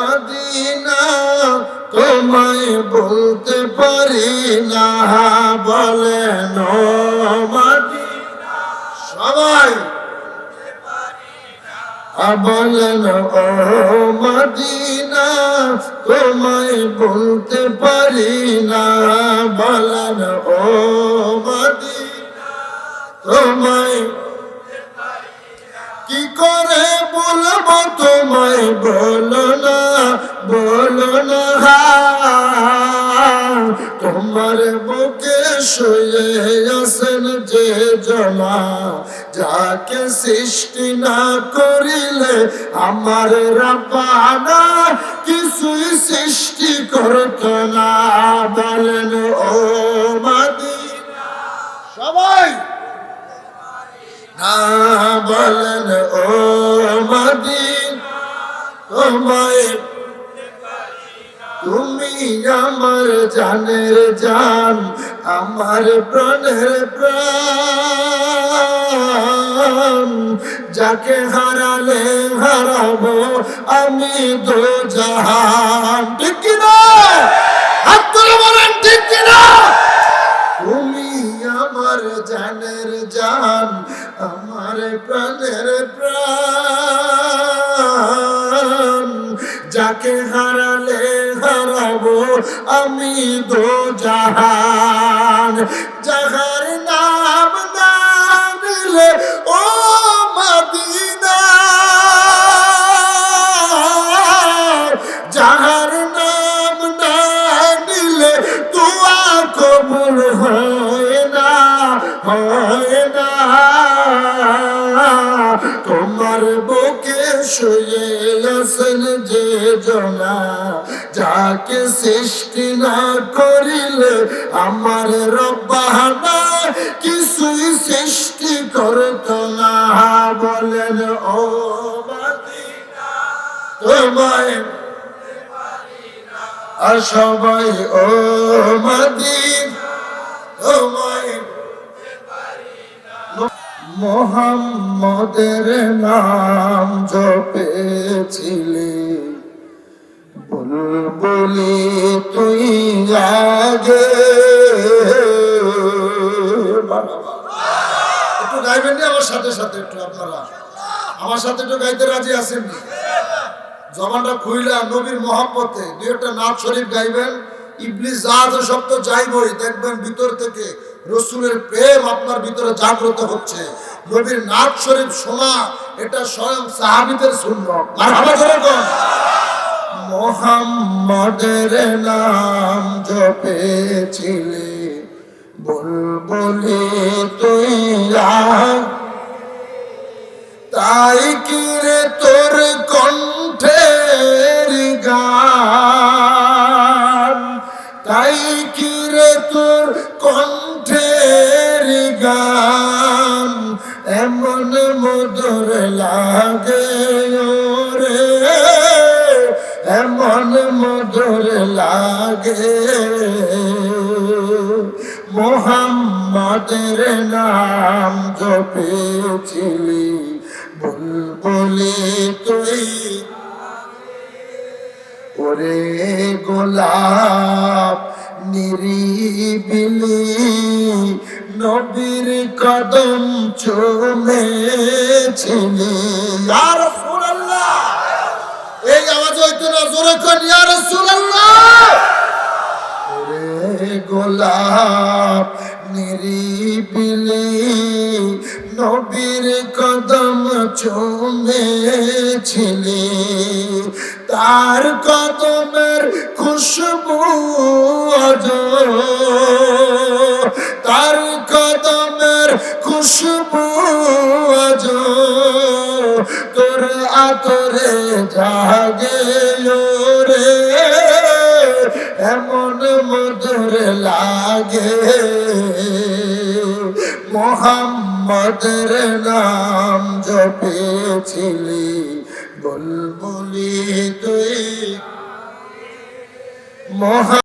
Medina তোমায় বলতে পারি না বলেন মদিনা। সবাই বলেন ও মদিনা, তোমায় বলতে পারি না বলেন ও মদিনা। তোমায় কি করে বলব, তোমায় বলো না। বলো না তোমার বুকে শুয়ে আছেন যে জমা যাকে সৃষ্টি না করিলে আমার রাপানা কিছুই সৃষ্টি করত না। বলেন, ও মাদিনা। সবাই। না, বলেন, ও মদিন। তোমায় তুমি আমার জানের জান, আমার প্রাণের প্রাণ। যাকে হারালে হারাবো আমি দো জাহান ঠিক কিনা? হাত তুলে বলেন, ঠিক কিনা? যাকে হারালে হারাবো আমি দো জাহান। যাহার নাম না ও নাম তুয়া হয় না হয় না। তোমার বুকে শুয়ে আছেন যে জনা, যাকে সৃষ্টি না করিলে আমার রব্বানা কিছুই সৃষ্টি করত না। বলেন, ও সবাই, ও মদিন, তোমায় মোহাম্মদের নাম জপেছিলি। বুলবুলি, তুই আগে। একটু গাইবেন নি আমার সাথে সাথে একটু আপনারা। আমার সাথে একটু গাইতে রাজি আছেন? জবানটা খুইলা নবীর মহাব্বতে। দুই একটা নাচ শরীফ গাইবেন। ইবলিস যা আছে সব তো যাইবই দেখবেন ভিতর থেকে রসুলের প্রেম আপনার ভিতরে জাগ্রত হচ্ছে। নবীর নাচ শরীফ শোনা, এটা স্বয়ং সাহাবিদের শূন্য মোহাম্মদের নাম জপেছিলি, বুলবুলি তুই তাই কিরে তোর কণ্ঠের গান, এমন মধুর লাগে রে এমন মধুর লাগে। মোহাম্মদের নাম জপেছিলি, বুলবুলি তুই। ওরে গোলাপ নিরিবিলি নবীর কদম চুমেছিলি আর রাসূলুল্লাহ! এই আওয়াজ হইতো না জোরে কর ইয়া রাসূলুল্লাহ! ওরে গোলাপ নিরিবিলি নবীর কদম চুমেছিলি তার কদমের খুশবু তার কদমের খুশবু আজ। তোর আতরে জাগে রে এমন মধুর লাগে। মোহাম্মদের নাম জপেছিলি, বুলবুলি তুই। Mohan.